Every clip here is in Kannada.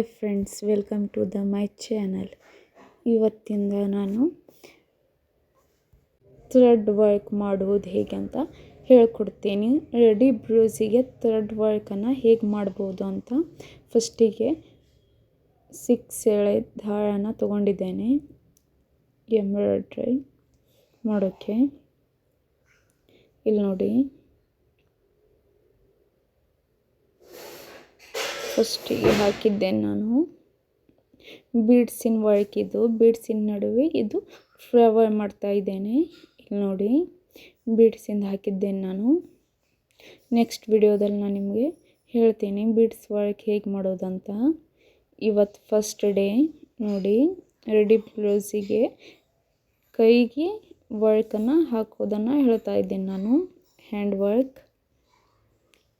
Hi friends welcome to the my channel ಇವತ್ತಿಂದ ನಾನು ಥ್ರೆಡ್ ವರ್ಕ್ ಮಾಡುವುದು ಹೇಗೆ ಅಂತ ಹೇಳ್ಕೊಡ್ತೀನಿ. ರೆಡಿ ಬ್ಲೌಸಿಗೆ ಥ್ರೆಡ್ ವರ್ಕನ್ನು ಹೇಗೆ ಮಾಡ್ಬೋದು ಅಂತ ಫಸ್ಟಿಗೆ ಸಿಕ್ಸ್ ಎಳೆ ದಾರನ ತೊಗೊಂಡಿದ್ದೇನೆ. ಎಂಬ್ರಾಯ್ಡ್ರಿ ಮಾಡೋಕ್ಕೆ. ಇಲ್ಲಿ ನೋಡಿ. ಫಸ್ಟಿಗೆ ಹಾಕಿದ್ದೆ ನಾನು. ಬೀಡ್ಸಿನ ವರ್ಕ್ ಇದು. ಬೀಡ್ಸಿನ ನಡುವೆ ಇದು ಫ್ಲವರ್ ಮಾಡ್ತಾ ಇದ್ದೇನೆ. ಇಲ್ಲಿ ನೋಡಿ, ಬೀಡ್ಸಿಂದ ಹಾಕಿದ್ದೇನೆ ನಾನು. ನೆಕ್ಸ್ಟ್ ವಿಡಿಯೋದಲ್ಲಿ ನಾನು ನಿಮಗೆ ಹೇಳ್ತೀನಿ ಬೀಡ್ಸ್ ವರ್ಕ್ ಹೇಗೆ ಮಾಡೋದಂತ. ಇವತ್ತು ಫಸ್ಟ್ ಡೇ ನೋಡಿ, ರೆಡಿ ಬ್ಲೌಸಿಗೆ ಕೈಗೆ ವರ್ಕನ್ನು ಹಾಕೋದನ್ನು ಹೇಳ್ತಾ ಇದ್ದೀನಿ ನಾನು. ಹ್ಯಾಂಡ್ ವರ್ಕ್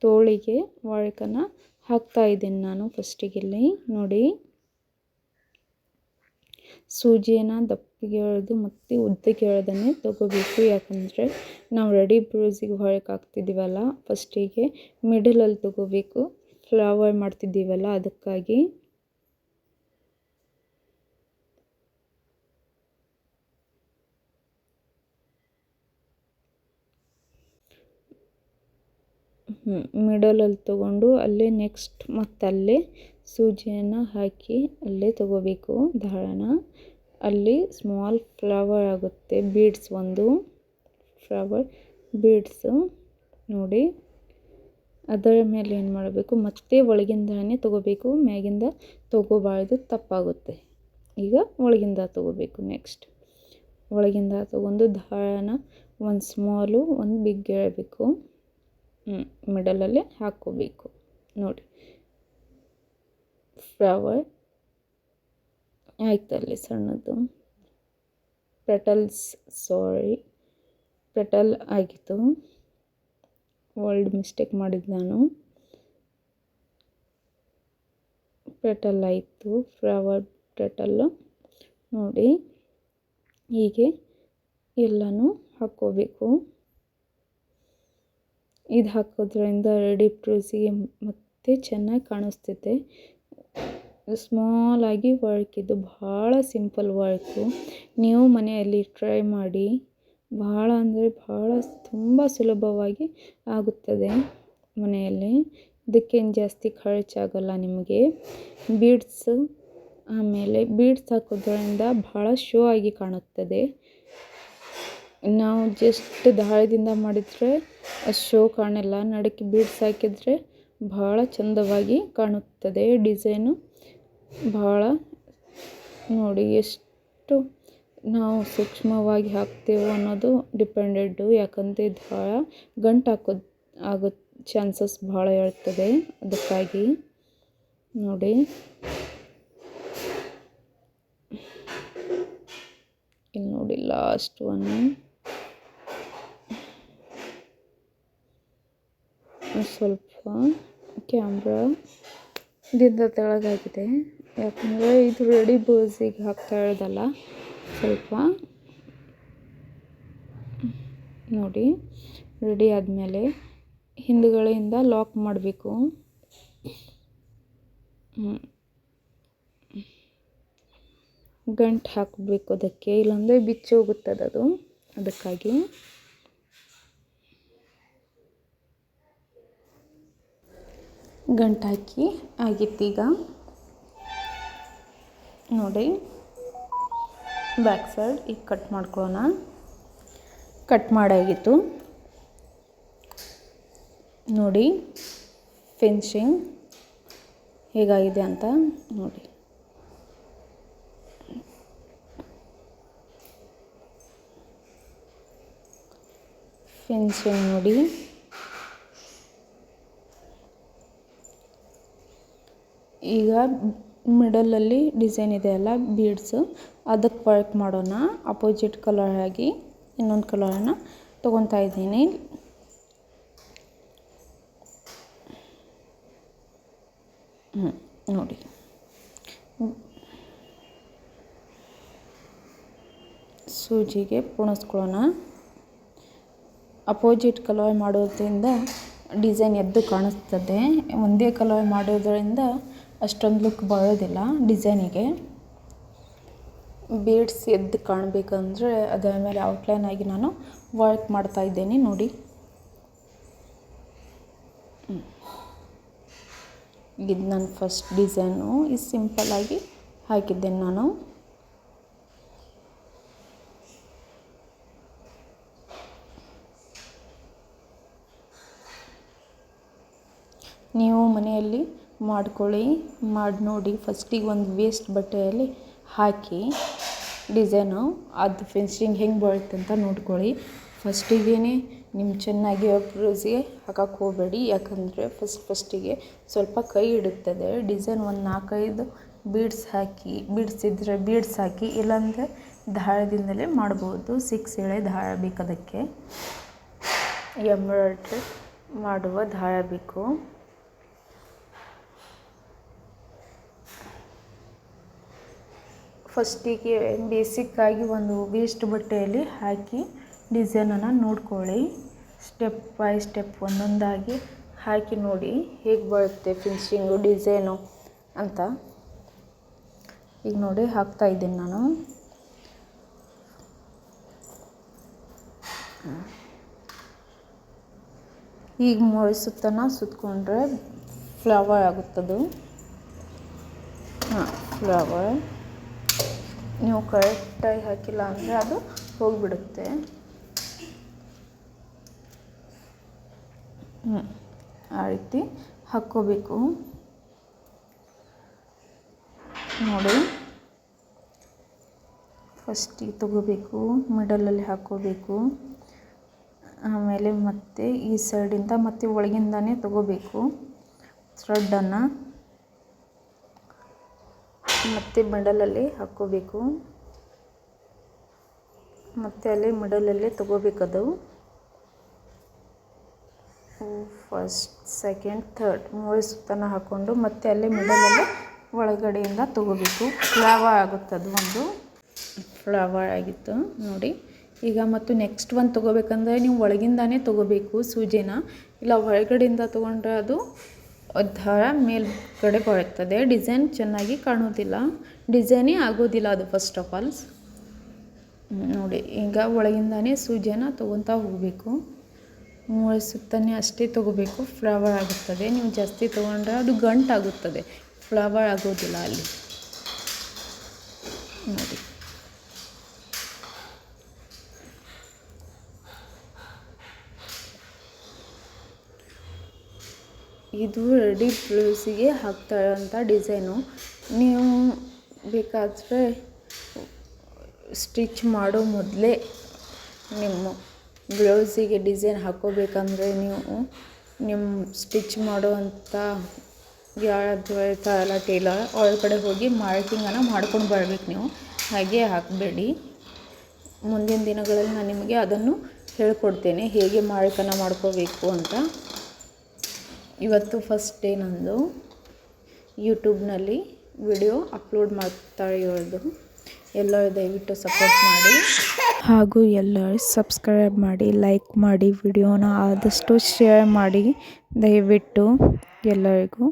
ತೋಳಿಗೆ ವರ್ಕನ್ನು ಹಾಕ್ತಾ ಇದ್ದೀನಿ ನಾನು ಫಸ್ಟಿಗೆ ಇಲ್ಲಿ. ನೋಡಿ. ಸೂಜಿಯನ್ನು ದಪ್ಪಗೆ ಎಳೆದು ಮತ್ತು ಉದ್ದಕ್ಕೆ ಎಳೆದನ್ನೇ ತಗೋಬೇಕು. ಯಾಕಂದರೆ ನಾವು ರೆಡಿ ಬ್ಲೌಸಿಗೆ ಹೊಳಕ್ಕೆ ಹಾಕ್ತಿದ್ದೀವಲ್ಲ ಫಸ್ಟಿಗೆ ಮಿಡಲಲ್ಲಿ ತಗೋಬೇಕು. ಫ್ಲವರ್ ಮಾಡ್ತಿದ್ದೀವಲ್ಲ, ಅದಕ್ಕಾಗಿ. ಮಿಡಲಲ್ಲಿ ತಗೊಂಡು ಅಲ್ಲೇ ನೆಕ್ಸ್ಟ್ ಮತ್ತು ಅಲ್ಲೇ ಸೂಜಿಯನ್ನು ಹಾಕಿ ಅಲ್ಲೇ ತಗೋಬೇಕು ದಾಳನ. ಅಲ್ಲಿ ಸ್ಮಾಲ್ ಫ್ಲವರ್ ಆಗುತ್ತೆ ಬೀಡ್ಸ್ ಒಂದು ಫ್ಲವರ್ ಬೀಡ್ಸು ನೋಡಿ. ಅದರ ಮೇಲೆ ಏನು ಮಾಡಬೇಕು, ಮತ್ತೆ ಒಳಗಿಂದನೇ ತಗೋಬೇಕು, ಮ್ಯಾಗಿಂದ ತೊಗೋಬಾರ್ದು, ತಪ್ಪಾಗುತ್ತೆ. ಈಗ ಒಳಗಿಂದ ತಗೋಬೇಕು ನೆಕ್ಸ್ಟ್ ಒಳಗಿಂದ ತೊಗೊಂಡು ದಾಳನ ಒಂದು ಸ್ಮಾಲು ಒಂದು ಬಿಗ್ ಎಳಬೇಕು ಮಿಡಲಲ್ಲೇ ಹಾಕ್ಕೋಬೇಕು. ನೋಡಿ. ಫ್ಲವರ್ ಆಯ್ತಲ್ಲಿ ಸಣ್ಣದು. Petals sorry. ಪೆಟಲ್ ಆಗಿತ್ತು. ವರ್ಲ್ಡ್ ಮಿಸ್ಟೇಕ್ ಮಾಡಿದ್ದು ನಾನು. ಪೆಟಲ್ ಆಯಿತು. ಫ್ಲವರ್ ಪೆಟಲ್ಲು ನೋಡಿ. ಹೀಗೆ ಎಲ್ಲನೂ ಹಾಕ್ಕೋಬೇಕು. ಇದು ಹಾಕೋದ್ರಿಂದ ರೆಡಿ ರೋಸಿಗೆ ಮತ್ತೆ ಚೆನ್ನಾಗಿ ಕಾಣಿಸ್ತೈತೆ ಸ್ಮಾಲಾಗಿ ವರ್ಕ್ ಇದು, ಭಾಳ ಸಿಂಪಲ್ ವರ್ಕು ನೀವು ಮನೆಯಲ್ಲಿ ಟ್ರೈ ಮಾಡಿ, ಭಾಳ ಅಂದರೆ ಭಾಳ ತುಂಬ ಸುಲಭವಾಗಿ ಆಗುತ್ತದೆ ಮನೆಯಲ್ಲಿ. ಇದಕ್ಕೇನು ಜಾಸ್ತಿ ಖರ್ಚಾಗಲ್ಲ ನಿಮಗೆ. ಬೀಡ್ಸು ಆಮೇಲೆ ಬೀಡ್ಸ್ ಹಾಕೋದ್ರಿಂದ ಭಾಳ ಶೋ ಆಗಿ ಕಾಣುತ್ತದೆ. ನಾವು ಜಸ್ಟ್ ದಾರದಿಂದ ಮಾಡಿದರೆ ಶೋ ಕಾಣಲ್ಲ ನಡಕ್ಕೆ ಬೀಡ್ಸ್ ಹಾಕಿದರೆ ಭಾಳ ಚಂದವಾಗಿ ಕಾಣುತ್ತದೆ. ಡಿಸೈನು ಭಾಳ ನೋಡಿ ಎಷ್ಟು ನಾವು ಸೂಕ್ಷ್ಮವಾಗಿ ಹಾಕ್ತೇವೋ ಅನ್ನೋದು ಡಿಪೆಂಡೆಡ್ಡು ಯಾಕಂದರೆ ಭಾಳ ಗಂಟು ಹಾಕೋದು ಆಗೋ ಚಾನ್ಸಸ್ ಭಾಳ ಇರ್ತದೆ ಅದಕ್ಕಾಗಿ. ನೋಡಿ. ಇಲ್ಲಿ ನೋಡಿ ಲಾಸ್ಟ್ ಒನ್. ಸ್ವಲ್ಪ ಕ್ಯಾಮ್ರಾ ದಿಂದ ತೆಳಗಾಗಿದೆ ಯಾಕಂದರೆ ಇದು ರೆಡಿ ಬೋಸಿಗೆ ಹಾಕ್ತಾ ಇರೋದಲ್ಲ, ಸ್ವಲ್ಪ. ನೋಡಿ ರೆಡಿ ಆದಮೇಲೆ ಹಿಂದುಗಡೆಯಿಂದ ಲಾಕ್ ಮಾಡಬೇಕು. ಗಂಟು ಹಾಕಬೇಕು ಅದಕ್ಕೆ, ಇಲ್ಲಾಂದರೆ ಬಿಚ್ಚಿ ಹೋಗುತ್ತದೆ ಅದು ಅದಕ್ಕಾಗಿ ಗಂಟು ಆಗಿತ್ತು ಆಗಿತ್ತೀಗ ನೋಡಿ ಬ್ಯಾಕ್ ಸೈಡ್ ಈಗ ಕಟ್ ಮಾಡ್ಕೊಳ್ಳೋಣ. ಕಟ್ ಮಾಡಾಗಿತ್ತು. ನೋಡಿ ಫಿನಿಶಿಂಗ್ ಹೇಗಾಗಿದೆ ಅಂತ ನೋಡಿ. ಫಿನಿಶಿಂಗ್ ನೋಡಿ. ಈಗ ಮಿಡಲಲ್ಲಿ ಡಿಸೈನ್ ಇದೆಯಲ್ಲ ಬೀಡ್ಸು ಅದಕ್ಕೆ ವರ್ಕ್ ಮಾಡೋಣ. ಅಪೋಸಿಟ್ ಕಲರ್ ಆಗಿ ಇನ್ನೊಂದು ಕಲರನ್ನು ತೊಗೊತಾ ಇದ್ದೀನಿ. ಹ್ಞೂ ನೋಡಿ. ಸೂಜಿಗೆ ಪುಣಿಸ್ಕೊಳ್ಳೋಣ. ಅಪೋಸಿಟ್ ಕಲರ್ ಮಾಡೋದ್ರಿಂದ ಡಿಸೈನ್ ಎದ್ದು ಕಾಣಿಸ್ತದೆ. ಒಂದೇ ಕಲರ್ ಮಾಡೋದ್ರಿಂದ ಅಷ್ಟೊಂದು ಲುಕ್ ಬರೋದಿಲ್ಲ ಡಿಸೈನಿಗೆ ಬೀಡ್ಸ್ ಎದ್ದು ಕಾಣಬೇಕಂದ್ರೆ ಅದರ ಮೇಲೆ ಔಟ್ಲೈನ್ ಆಗಿ ನಾನು ವರ್ಕ್ ಮಾಡ್ತಾ ಇದ್ದೇನೆ ನೋಡಿ. ಇದು ನನ್ನ ಫಸ್ಟ್ ಡಿಸೈನು ಇದು ಸಿಂಪಲ್ಲಾಗಿ ಹಾಕಿದ್ದೇನೆ ನಾನು. ನೀವು ಮನೆಯಲ್ಲಿ ಮಾಡ್ಕೊಳ್ಳಿ. ಮಾಡಿ ನೋಡಿ. ಫಸ್ಟಿಗೆ ಒಂದು ವೇಸ್ಟ್ ಬಟ್ಟೆಯಲ್ಲಿ ಹಾಕಿ ಡಿಸೈನು ಅದು ಫಿನಿಶಿಂಗ್ ಹೆಂಗೆ ಬರುತ್ತೆ ಅಂತ ನೋಡ್ಕೊಳ್ಳಿ. ಫಸ್ಟಿಗೆ ನಿಮ್ಮ ಚೆನ್ನಾಗಿ ಬ್ಲೌಸಿಗೆ ಹಾಕಕ್ಕೆ ಹೋಗಬೇಡಿ. ಯಾಕಂದರೆ ಫಸ್ಟ್ ಫಸ್ಟಿಗೆ ಸ್ವಲ್ಪ ಕೈ ಇಡುತ್ತದೆ ಡಿಸೈನ್ ಒಂದು ನಾಲ್ಕೈದು ಬೀಡ್ಸ್ ಹಾಕಿ ಬೀಡ್ಸ್ ಇದ್ದರೆ ಬೀಡ್ಸ್ ಹಾಕಿ, ಇಲ್ಲಾಂದರೆ ದಾಳದಿಂದಲೇ ಮಾಡ್ಬೋದು. ಸಿಕ್ಸ್ ಎಳೆ ದಾಳ ಬೇಕು ಅದಕ್ಕೆ. ಎಂಬ್ರಾಯ್ಡ್ರಿ ಮಾಡುವ ದಾಳ ಬೇಕು. ಫಸ್ಟಿಗೆ ಬೇಸಿಕ್ಕಾಗಿ ಒಂದು ವೇಸ್ಟ್ ಬಟ್ಟೆಯಲ್ಲಿ ಹಾಕಿ ಡಿಸೈನನ್ನು ನೋಡ್ಕೊಳ್ಳಿ. ಸ್ಟೆಪ್ ಬೈ ಸ್ಟೆಪ್ ಒಂದೊಂದಾಗಿ ಹಾಕಿ ನೋಡಿ ಹೇಗೆ ಬರುತ್ತೆ ಫಿನಿಶಿಂಗು ಡಿಸೈನು ಅಂತ. ಈಗ ನೋಡಿ ಹಾಕ್ತಾ ಇದ್ದೀನಿ ನಾನು. ಈಗ ಮೊಳಿಸುತ್ತಾನ ಸುತ್ತನ ಸುತ್ತಕೊಂಡ್ರೆ ಫ್ಲವರ್ ಆಗುತ್ತದು. ಹಾಂ ಫ್ಲವರ್ ನೀವು ಕರೆಕ್ಟಾಗಿ ಹಾಕಿಲ್ಲ ಅಂದರೆ ಅದು ಹೋಗಿಬಿಡುತ್ತೆ. ಆ ರೀತಿ ಹಾಕ್ಕೋಬೇಕು. ನೋಡಿ ಫಸ್ಟಿಗೆ ತಗೋಬೇಕು ಮಿಡಲಲ್ಲಿ ಹಾಕ್ಕೋಬೇಕು. ಆಮೇಲೆ ಮತ್ತೆ ಈ ಸೈಡಿಂದ ಮತ್ತೆ ಒಳಗಿಂದನೇ ತಗೋಬೇಕು. ಥ್ರೆಡ್ಡನ್ನು ಮತ್ತು ಮಿಡಲಲ್ಲಿ ಹಾಕ್ಕೋಬೇಕು. ಮತ್ತು ಅಲ್ಲಿ ಮಿಡಲಲ್ಲಿ ಅದು. ಫಸ್ಟ್ ಸೆಕೆಂಡ್ ಥರ್ಡ್ ಮೂರು ಸುತ್ತನ ಹಾಕ್ಕೊಂಡು ಮತ್ತೆ ಅಲ್ಲಿ ಮಿಡಲಲ್ಲಿ ಒಳಗಡೆಯಿಂದ ತಗೋಬೇಕು. ಫ್ಲವರ್ ಆಗುತ್ತೆ ಅದು ಒಂದು. ಫ್ಲವರ್ ಆಗಿತ್ತು, ನೋಡಿ. ಈಗ ಮತ್ತು ನೆಕ್ಸ್ಟ್ ಒಂದು ತೊಗೋಬೇಕಂದ್ರೆ ನೀವು ಒಳಗಿಂದಾನೇ ತೊಗೋಬೇಕು ಸೂಜಿನ. ಇಲ್ಲ ಹೊರಗಡೆಯಿಂದ ತೊಗೊಂಡ್ರೆ ಅದು ದಾರ ಮೇಲ್ಗಡೆ ಬರುತ್ತದೆ ಡಿಸೈನ್ ಚೆನ್ನಾಗಿ ಕಾಣೋದಿಲ್ಲ ಡಿಸೈನೇ ಆಗೋದಿಲ್ಲ ಅದು ಫಸ್ಟ್ ಆಫ್ ಆಲ್ ನೋಡಿ, ಈಗ ಒಳಗಿಂದಾನೇ ಸೂಜಿಯನ್ನು ತೊಗೊತಾ ಹೋಗಬೇಕು. ಮೂಳೆ ಸುತ್ತನೇ ಅಷ್ಟೇ ತೊಗೋಬೇಕು. ಫ್ಲವರ್ ಆಗುತ್ತದೆ. ನೀವು ಜಾಸ್ತಿ ತೊಗೊಂಡ್ರೆ ಅದು ಗಂಟಾಗುತ್ತದೆ. ಫ್ಲವರ್ ಆಗೋದಿಲ್ಲ ಅಲ್ಲಿ. ನೋಡಿ. ಇದು ರೆಡಿ ಬ್ಲೌಸಿಗೆ ಹಾಕ್ತಾ ಇರೋಂಥ ಡಿಸೈನು ನೀವು ಬೇಕಾದರೆ ಸ್ಟಿಚ್ ಮಾಡೋ ಮೊದಲೇ ನಿಮ್ಮ ಬ್ಲೌಸಿಗೆ ಡಿಸೈನ್ ಹಾಕೋಬೇಕಂದ್ರೆ ನೀವು ನಿಮ್ಮ ಸ್ಟಿಚ್ ಮಾಡುವಂಥ ಯಾರಾದರೂ ಇರ್ತಾರಲ್ಲ ಟೇಲರ್ ಅವ್ರ ಕಡೆ ಹೋಗಿ ಮಾರ್ಕಿಂಗನ್ನು ಮಾಡ್ಕೊಂಡು ಬರಬೇಕು ನೀವು. ಹಾಗೆ ಹಾಕಬೇಡಿ. ಮುಂದಿನ ದಿನಗಳಲ್ಲಿ ನಾನು ನಿಮಗೆ ಅದನ್ನು ಹೇಳ್ಕೊಡ್ತೇನೆ, ಹೇಗೆ ಮಾರ್ಕನ್ನು ಮಾಡ್ಕೋಬೇಕು ಅಂತ. ಇವತ್ತು ಫಸ್ಟ್ ಡೇ ನಂದು. ಯೂಟ್ಯೂಬ್ನಲ್ಲಿ ವಿಡಿಯೋ ಅಪ್ಲೋಡ್ ಮಾಡ್ತಾ ಇರೋದು. ಎಲ್ಲರೂ ದಯವಿಟ್ಟು ಸಪೋರ್ಟ್ ಮಾಡಿ. ಹಾಗೂ ಎಲ್ಲರೂ ಸಬ್ಸ್ಕ್ರೈಬ್ ಮಾಡಿ ಲೈಕ್ ಮಾಡಿ ವಿಡಿಯೋನ ಆದಷ್ಟು ಶೇರ್ ಮಾಡಿ. ದಯವಿಟ್ಟು ಎಲ್ಲರಿಗೂ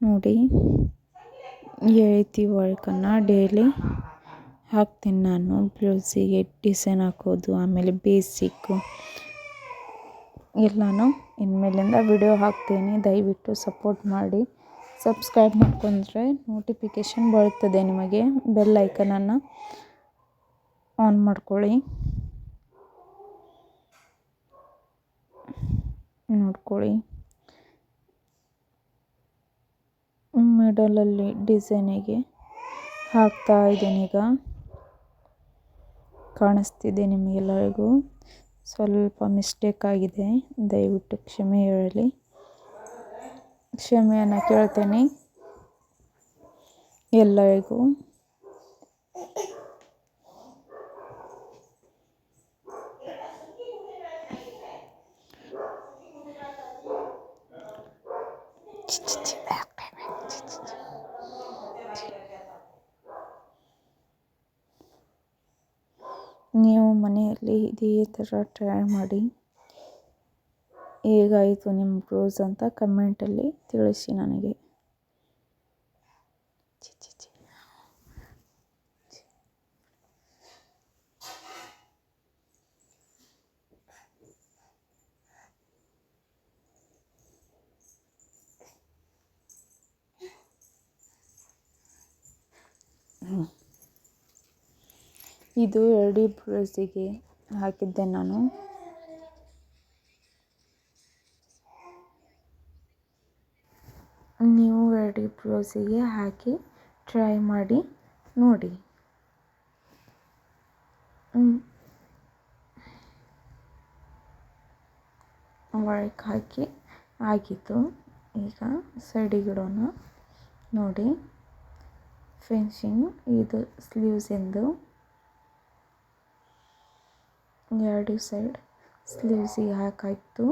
ನೋಡಿ ರೀತಿ ವರ್ಕನ್ನು ಡೈಲಿ ಹಾಕ್ತೀನಿ ನಾನು. ಬ್ಲೌಸಿಗೆ ಡಿಸೈನ್ ಹಾಕೋದು, ಆಮೇಲೆ ಬೇಸಿಕ್ಕು ಎಲ್ಲನೂ ಇನ್ಮೇಲಿಂದ ವಿಡಿಯೋ ಹಾಕ್ತೀನಿ. ದಯವಿಟ್ಟು ಸಪೋರ್ಟ್ ಮಾಡಿ. ಸಬ್ಸ್ಕ್ರೈಬ್ ಮಾಡ್ಕೊಂಡ್ರೆ ನೋಟಿಫಿಕೇಷನ್ ಬರುತ್ತದೆ ನಿಮಗೆ. ಬೆಲ್ ಐಕನನ್ನು ಆನ್ ಮಾಡ್ಕೊಳ್ಳಿ. ನೋಡ್ಕೊಳ್ಳಿ. ಮಿಡಲಲ್ಲಿ ಡಿಸೈನಿಗೆ ಹಾಕ್ತಾ ಇದ್ದೀನಿ ಈಗ. ಕಾಣಿಸ್ತಿದೆ ನಿಮಗೆಲ್ಲರಿಗೂ. ಸ್ವಲ್ಪ ಮಿಸ್ಟೇಕ್ ಆಗಿದೆ. ದಯವಿಟ್ಟು ಕ್ಷಮೆ ಹೇಳಲಿ. ಕ್ಷಮೆಯನ್ನು ಕೇಳ್ತೇನೆ. ಎಲ್ಲರಿಗೂ. ನೀವು ಮನೆಯಲ್ಲಿ ಇದೇ ಥರ ಟ್ರೈ ಮಾಡಿ. ಹೇಗಾಯಿತು ನಿಮ್ಮ ಬ್ಲೌಸ್ ಅಂತ ಕಮೆಂಟಲ್ಲಿ ತಿಳಿಸಿ ನನಗೆ. ಹ್ಞೂ ಇದು ರೆಡಿ ಬ್ಲೌಸಿಗೆ ಹಾಕಿದ್ದೆ ನಾನು. ನೀವು ರೆಡಿ ಬ್ಲೌಸಿಗೆ ಹಾಕಿ ಟ್ರೈ ಮಾಡಿ ನೋಡಿ. ವರ್ಕ್ ಹಾಕಿ ಆಗಿತ್ತು. ಈಗ ಸೈಡಿಗಿಡೋಣ. ನೋಡಿ. ಫಿನಿಶಿಂಗ್ ಇದು ಸ್ಲೀವ್ಸಿಂದು ಎರಡು ಸೈಡ್ ಸ್ಲೀವ್ಸಿಗೆ ಹಾಕಾಯಿತು.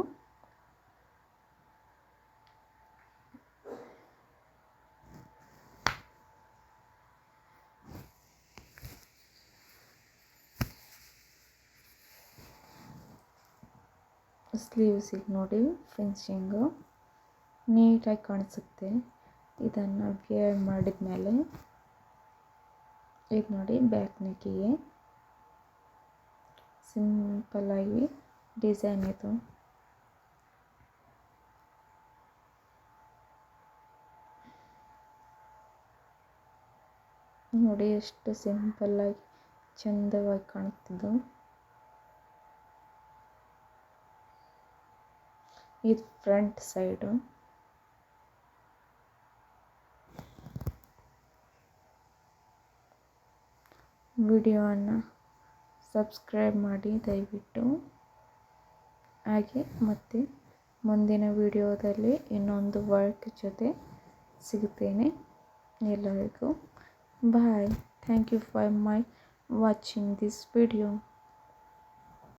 ಸ್ಲೀವ್ಸಿಗೆ ನೋಡಿ ಫಿನಿಶಿಂಗು ನೀಟಾಗಿ ಕಾಣಿಸುತ್ತೆ. ಇದನ್ನು ವೇರ್ ಮಾಡಿದ ಮೇಲೆ ಈಗ ನೋಡಿ ಬ್ಯಾಕ್ ನೆಕ್ಕಿಗೆ. ಸಿಂಪಲ್ಲಾಗಿ ಡಿಸೈನ್ ಇದು. ನೋಡಿ ಎಷ್ಟು ಸಿಂಪಲ್ಲಾಗಿ ಚಂದವಾಗಿ ಕಾಣ್ತಿದ್ದು. ಇದು ಫ್ರಂಟ್ ಸೈಡು. ವಿಡಿಯೋವನ್ನು ಸಬ್ಸ್ಕ್ರೈಬ್ ಮಾಡಿ ದಯವಿಟ್ಟು. ಹಾಗೆ ಮತ್ತೆ ಮುಂದಿನ ವಿಡಿಯೋದಲ್ಲಿ ಇನ್ನೊಂದು ವರ್ಕ್ ಜೊತೆ ಸಿಗುತ್ತೇನೆ. ಎಲ್ಲರಿಗೂ bye thank you for my watching this video